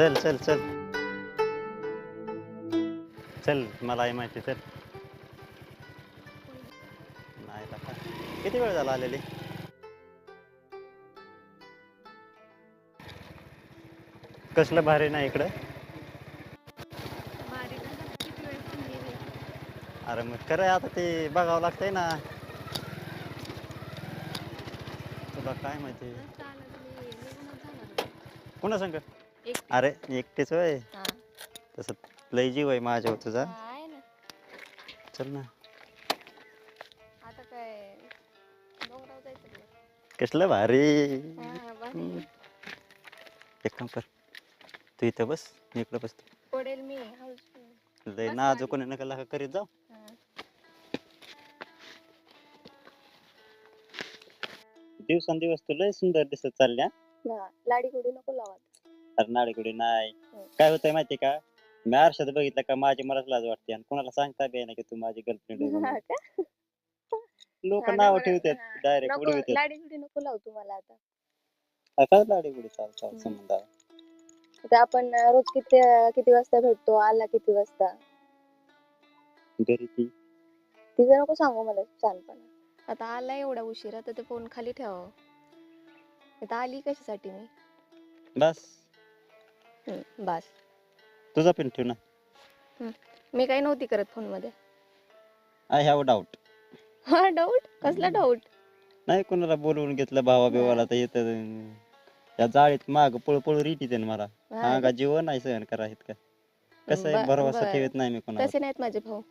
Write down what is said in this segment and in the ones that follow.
चल चल चल. चल मला आहे माहिती चल. नाही. किती वेळ झाला आलेली? कसलं भारी नाही इकडं? अरे मग खरं आता ते बघावं लागतंय ना. तुला काय माहिती? कोणा सांग अरे एकटीच होय? तसं लय जीव आहे माझ्यावर तुझा. आहे ना. चल ना. आता काय डोंगरावर जायचं का? कसलं भारी. हा. एक काम कर तू इथं बस मी इकडं बसतो. पडेल मी लय बस नाजूक खाली. कोणी नका लागा करीत जाऊ. हा. दिवसांदिवस तू लय सुंदर दिसत चालल्या. ना, लाडी गोडी नको अरे नाडीकुडी नाही. हो. काय होतंय माहितीये का? मी आरशात बघितलं का माझी मलाच लाज वाटते आणि कोणाला सांगता बी नाही की तू माझी गर्लफ्रेंड लोक हा, नाव बरोबर. ठेवतात हा. डायरेक्ट नको उडवितात. लाडी गोडी नको लावू तुम्हाला आता. हा, काय लाडीगुडी चाल चाल हम्म. संबंध आहे. आता आपण अं, रोज किती किती वाजता भेटतो? आला किती वाजता? घरी ती? तिचं नको सांगू मला छानपणा आता आला एवढा उशिरा तर ते फोन खाली ठेवावं आता आली कशासाठी मी? बस. हम्म, बस. तुझा पिन ठेव ना. मी काही नव्हती करत फोनमध्ये आय हॅव डाऊट हा डाऊट कसला डाऊट नाही कोणाला बोलवून घेतलं भावा बिवाला तर येतं. या जाळीत माग पळ पळ रीट येते मला. हा. का जीवन नाही सहन करा आहेत का? कसं आहे? ब- भरवसा बरं. ठेवत नाही मी कोणाला. तसे नाहीत माझे भाऊ.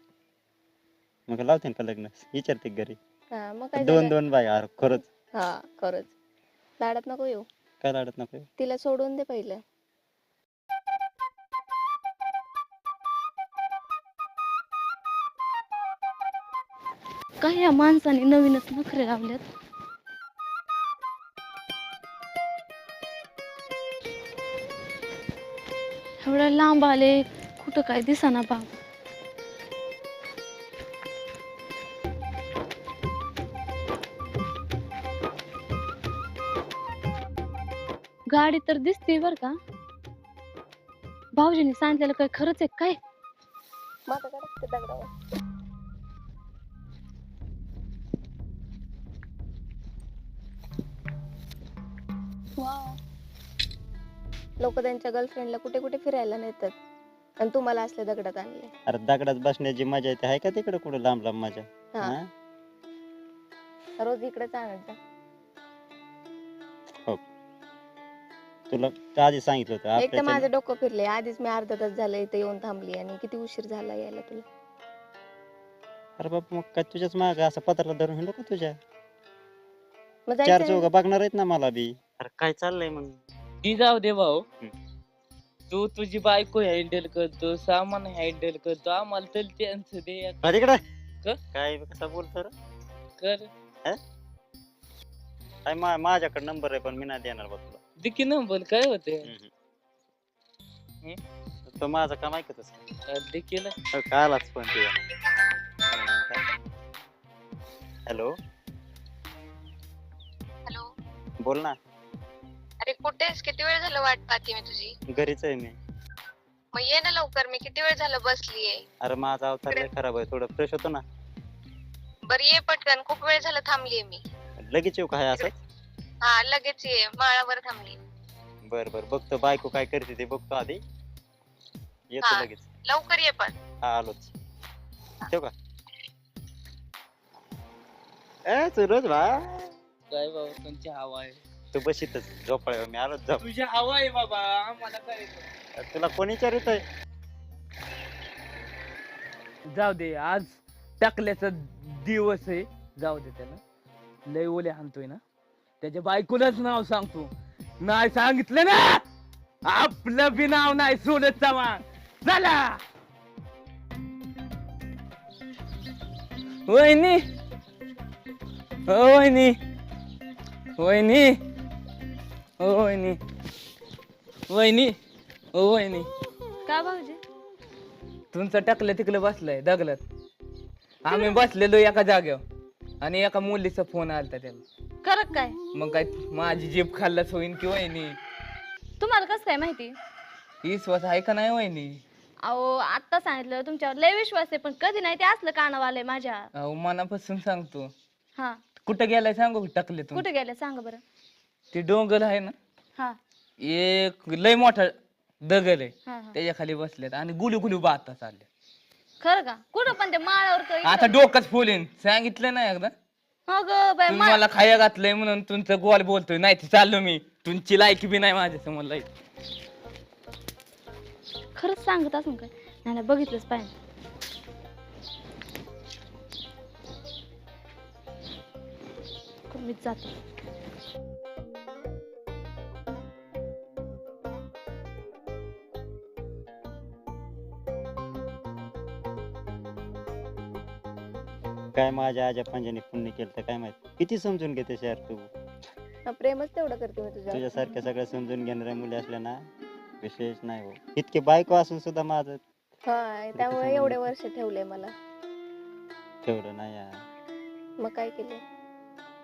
मग लावते का लग्न? विचारते घरी? हा मग काय दोन झालं? दोन बाय अरे खरंच. हा खरंच. लाडात नको येऊ. काय लाडत नको तिला सोडून दे पहिलं. काय या माणसाने नवीनच नखरे लावल्यात? एवढ्या लांब आले कुठं काय दिसाना बाप. गाडी तर दिसते बर का? भाऊजीने सांगितलेलं काय खरंच आहे काय? माझा आता दगडावर. लोक त्यांच्या गर्लफ्रेंडला कुठे कुठे फिरायला नेतात आणि तुम्हाला असल्या दगडात आणले अरे दगडात बसण्याची मजा येते आहे का तिकडे कुठं लांब लांब मजा? हा. हा? रोज इकडेच आणत जा. तुला का आधी सांगितलं होतं एक तर माझं डोकं फिरले आधीच मी अर्धा तास झालं इथे येऊन थांबली आणि किती उशीर झाला यायला तुला. अरे बाप मग काय तुझ्याच माग असं पत्राला धरून हिंडू का तुझ्या. मग चार जायचं चौघ बघणार आहेत ना मला बी. अरे काय चाललंय मग? ती जाऊ दे भाऊ. तू तुझी बायको हँडल करतो सामान हँडल करतो आम्हाला तर त्यांचं दे. एक अरे इकडे. क? काय कसा बोलतो रे? कर. काय मा माझ्याकडे नंबर आहे पण मी नाही देणार बा तुला. दिकी नंबर काय होते हम्म. तो माझं काम ऐकतच दिकीला कालाच पण तुझ्या हॅलो? हॅलो? बोल ना. कुठेस किती वेळ झालं वाट पाहते मी तुझी? घरीच आहे मी. मग ये ना लवकर मी किती वेळ झालं बसलीये? अरे माझा अवतार लय खराब आहे थोडं फ्रेश होतो ना. बर ये पटकन खूप वेळ झालं थांबलीये मी. लगेच येऊ काय असं? हा लगेच ये माळावर थांबली. बर बर बघतो बायको काय करते ते बघतो आधी. येतो हा. लगेच. लवकर ये पण. हा आलोच. ठेव का? ए सुरज भा काय बाबा तुमची हवा आहे. तू बस इथंच झोपाळ्यावर मी आलोच झोप तुझी हवा आहे बाबा आम्हाला काय तुला कोणी विचारित आहे? जाऊ दे आज टाकल्याचा दिवस आहे. जाऊ दे त्याला. लय ओले हाणतोय ना. त्याच्या बायकोलाच नाव सांगतो. नाही सांगितलं ना! आपलं बी नाव नाही सोडत चव्हाण. चला! वहिनी! वहिनी! वहिनी! हो वहिनी. वहिनी. हो वहिनी. का भाऊजी? तुमचं टाकलं तिकडं बसलंय दगलत. आम्ही बसलेलो एका जागेवर आणि एका मुलीचा फोन आलता त्याला. करत काय? मग काय माझी जीभ खाल्लाच होईन की वहिनी? तुम्हाला कसं काय माहिती? विश्वास आहे का नाही वहिनी? अहो आता सांगितलं तुमच्यावर लय विश्वास आहे पण कधी नाही ते असलं कानावर आलंय माझ्या. अहो मनापासून सांगतो. हा. कुठं गेलाय सांगू टाकले तू कुठे गेले सांगा बरं. ते डोंगर आहे ना हा. एक लय मोठा दगड आहे. हा हा. त्याच्याखाली बसलेत आणि गुलू गुलू बाता चालल्या खरं का? कुठं पण ते माळावर आता? डोकंच फुलेन सांगितलं ना एकदा. हो ग बाय तुम्ही मला खाया घातलंय म्हणून तुमचं गोल बोलतोय. नाही तर चाललो मी. तुमची लायकी बी नाही माझ्यासमोर लायक खरंच सांगत असून काय? नाही नाही, बघितलंच पाहिजे. मीच जातो. काय माझ्या आजा पंजाने पुण्य केलं तर काय माहीत? किती समजून घेते शहर तू? हा, प्रेमच तेवढं करते मी तुझ्या तुझ्यासारख्या सगळं समजून घेणाऱ्या मुली असल्या ना विशेष नाही हो. इतके बायको असून सुद्धा माझं हा त्यामुळे एवढे वर्ष ठेवले मला. ठेवलं नाही यार. मग काय केले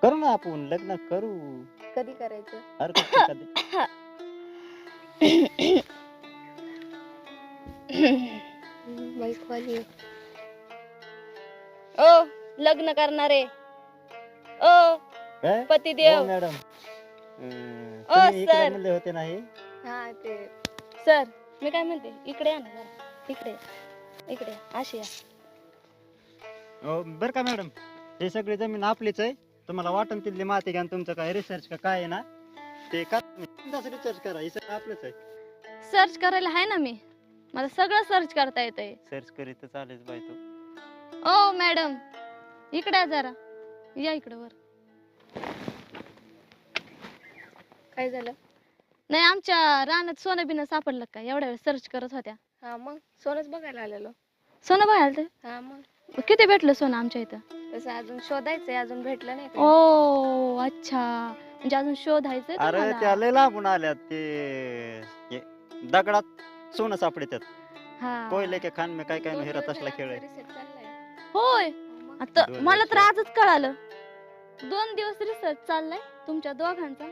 करू ना आपण लग्न करू. कधी करायचं? हरकत नाही कधी बाईक वाली ओ! लग्न करणारे. ओ काय? पतिदेव. हो, मॅडम. ओ, तुम्ही इकडे सर. म्हणले होते नाही हा? ते. सर मी काय म्हणते? इकडे या ना जरा. इकडे या. इकडे या. अशी या. हो, बर का मॅडम? हे सगळी जमीन आपलीच आहे. तुम्हाला वाटण तिथली माती घ्या आणि तुमचं काय रिसर्च का काय आहे ना ते का रिसर्च करा. हे सगळं आपलंच आहे. सर्च करायला आहे ना मी? मला सगळं सर्च करता येतंय. सर्च करीत चालेल बाय तू. ओ मॅडम. इकडे या जरा. या इकडे वर. काय झालं? नाही आमच्या रानात सोनं बिनं सापडलं का? एवढ्या वेळ सर्च करत होत्या. हा मग? सोनच बघायला आलेलो. सोनं बघायला ते हा मग? किती भेटलं सोनं आमच्या इथं? तसं अजून शोधायचंय अजून भेटलं नाही काही. ओ अच्छा. म्हणजे अजून शोधायचंय अरे तुम्हाला? त्या लय लांबून आल्यात ते. हे दगडात सोनं सापडतात. हा. कोयले के खान में काय काय दोन हिरा दिवस तसला झाले खेळ आहे. आमचा research चाललाय. होय. आता दोन मला तर. आजच कळालं. दोन दिवस रिसर्च चाललाय तुमच्या दोघांचा.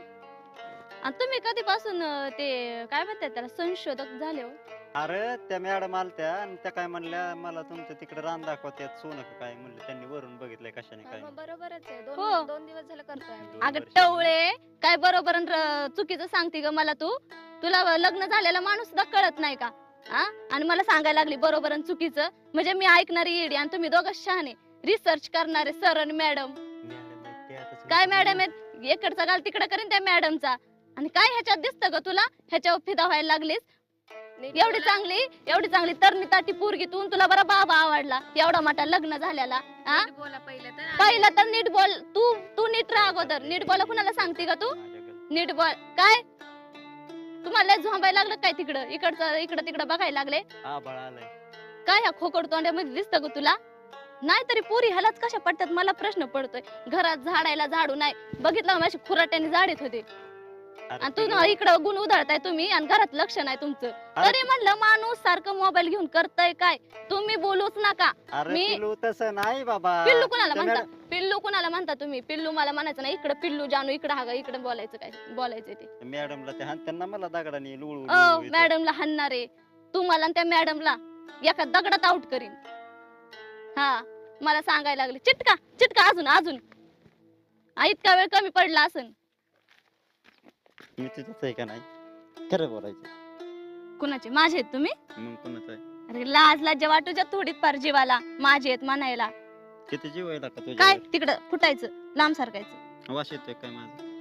आणि तुम्ही कधीपासून अं, ते काय म्हणतात त्याला संशोधक झाले हो? अरे त्या मॅडम आलत्या आणि त्या काय म्हणल्या मला तुमचं तिकडे रान दाखवत्यात सोनं का काय? म्हणलं त्यांनी वरून बघितलंय कशाने काय मग बरोबरच आहे. हो. दोन दोन दिवस झालं करतोय. अगं. टवळे काय बरोबर अन र- चुकीचं सांगते ग मला तू? तुला लग्न झालेला माणूस सुद्धा कळत नाही का? हा आणि मला सांगायला लागली बरोबर आणि चुकीचं. म्हणजे मी ऐकणारी येडी आणि तुम्ही दोघं शहाणे. रिसर्च करणारे सर आणि मॅडम काय मॅडम आहेत? इकडचा गाल तिकडे करीन त्या मॅडमचा आणि काय ह्याच्यात दिसतं ग तुला? ह्याच्यावर फिदा व्हायला लागलीस? एवढी. चांगली एवढी चांगली तरणी ताटी पोरगी तू तुला बरा बाबा आवडला. एवढा मोठा लग्न झालेला. पहिलं तर. पहिला तर नीट बोल. तू तू नीट राहा अगोदर. नीट बोला कुणाला सांगते का तू. नीट बोल. काय? तुम्हाला झोंबायला लागलं काय तिकडं? इकडचं इकडं तिकडं बघायला लागले? काय ह्या खोकड तोंड्यामध्ये दिसतं ग तुला? नाही तरी पुरी ह्यालाच कशा पडतात? मला प्रश्न पडतोय. घरात झाडायला झाडू नाही. बघितलं माझी खुराट्याने झाडीत होते. आणि पिलू, तू इकडं गुण उधळताय तुम्ही आणि घरात लक्ष नाही तुमचं. तरी म्हणलं माणूस सारखं मोबाईल घेऊन करतय काय? तुम्ही बोलूच नका. मी- पिलू तसं नाही बाबा. पिल्लू कुणाला म्हणता? पिल्लू कुणाला म्हणता तुम्ही? पिल्लू मला म्हणायचं नाही इकडे पिल्लू जानू इकडे हा इकडे बोलायचं काय? बोलायचं ते. मॅडमला ते त्यांना मला दगडाने लुळू अ मॅडमला हाणणारे. तुम्हाला आणि त्या मॅडमला एका दगडात आउट करीन. हा. मला सांगायला लागले चिटका चिटका अजून अजून. आ, इतका वेळ कमी पडला असन. मी तुझंच आहे का नाही? खरं बोलायचं. कुणाचे? माझे आहेत तुम्ही? मग कोणाचं आहे? अरे लाज लाज वाटूच्या थोडीत पार जीवाला. माझे आहेत म्हणायला. किती जीव आहे का काय? तुझ्या तिकडं फुटायचं लांब सारखायचं. वास येतोय काय माझं?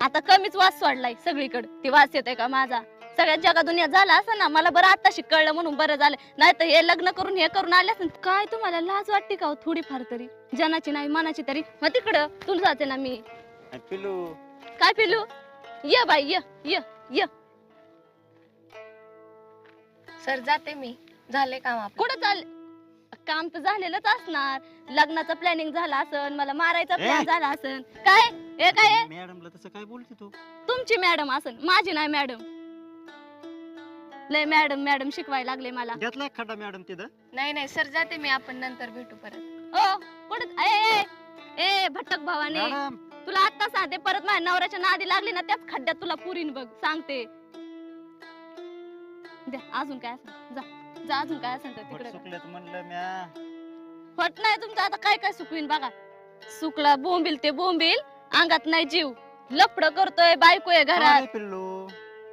आता कमीच वास सोडलाय सगळीकडे. ती वास येतोय का माझा? सगळ्या जगा दुनिया झाला असं ना मला बरं आताशी कळलं म्हणून बरं झालं. नाही तर हे लग्न करून हे करून आले असं. काय तुम्हाला लाज वाटते का हो थोडीफार तरी? जनाची नाही मनाची तरी. मग तिकडं तुला जाते ना मी. पिलू काय पिलू ये बाई ये ये ये. सर जाते मी. झाले काम आपलं. कुठं चाल? काम तर झालेलंच असणार. लग्नाचं प्लॅनिंग झालं असन मला मारायचा प्लॅन! झाला असन. काय? हे काय? आहे? मॅडमला तसं काय बोलते तू? तुमची मॅडम असन माझी नाही मॅडम. लय मॅडम मॅडम शिकवायला लागले मला. घेतला खड्डा मॅडम तिथं? नाही नाही सर जाते मी. आपण नंतर भेटू परत. ओ कुठं? ए ए, ए भटक भावाने. मॅडम. तुला आता सांगते परत माझ्या नवऱ्याच्या नादी लागली ना त्याच खड्ड्यात तुला पुरीन बघ सांगते. द्या अजून काय असेल जा जा अजून काय असेल तर तिकडे म्हणलं म्या. होत नाही तुमचं आता काय काय सुकवीन बघा. सुकला बोंबील ते बोंबील अंगात नाही जीव. लपड करतोय बायको आहे घरात. अरे पिल्लू.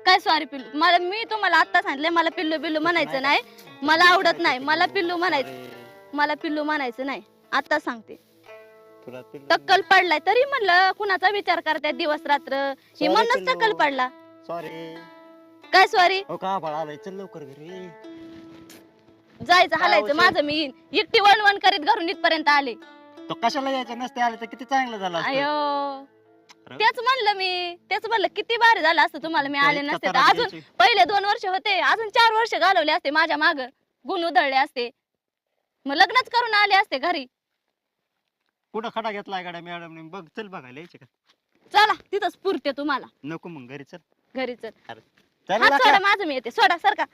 काय सॉरी पिल्लू. मला मी तुम्हाला आता सांगितलंय मला पिल्लू पिल्लू म्हणायचं नाही. मला आवडत नाही. मला पिल्लू म्हणायचं मला पिल्लू म्हणायचं नाही. आता सांगते. तुला पिल्लू टक्कल पडलाय तरी म्हणलं कुणाचा विचार करताय दिवस रात्र? ही Sorry, म्हणूनच पिल्लू. टक्कल पडला. सॉरी काय सॉरी हो का? बाळ आलाय. चल लवकर घरी. जायचं हालायचं? माझं मी येईन. एकटी वणवण करीत घरून इथपर्यंत आले. तो कशाला यायचं? नसते आले तर किती चांगलं झालं असतं. अयो. तेच म्हणलं मी. तेच म्हणलं किती भारी झालं असतं तुम्हाला. मी आले नसते तर अजून. पहिले दोन वर्ष होते. अजून चार वर्ष घालवले असते माझ्या माग. गुण उधळले असते. मग लग्नच करून आले असते घरी. कुठं खडा घेतलाय गाड्या मॅडम बघ चल बघायला यायचे का? चला तिथंच पुरते तुम्हाला. नको मग घरी चल. घरी चल. सोडा? माझं मी येते. सोडा सारखा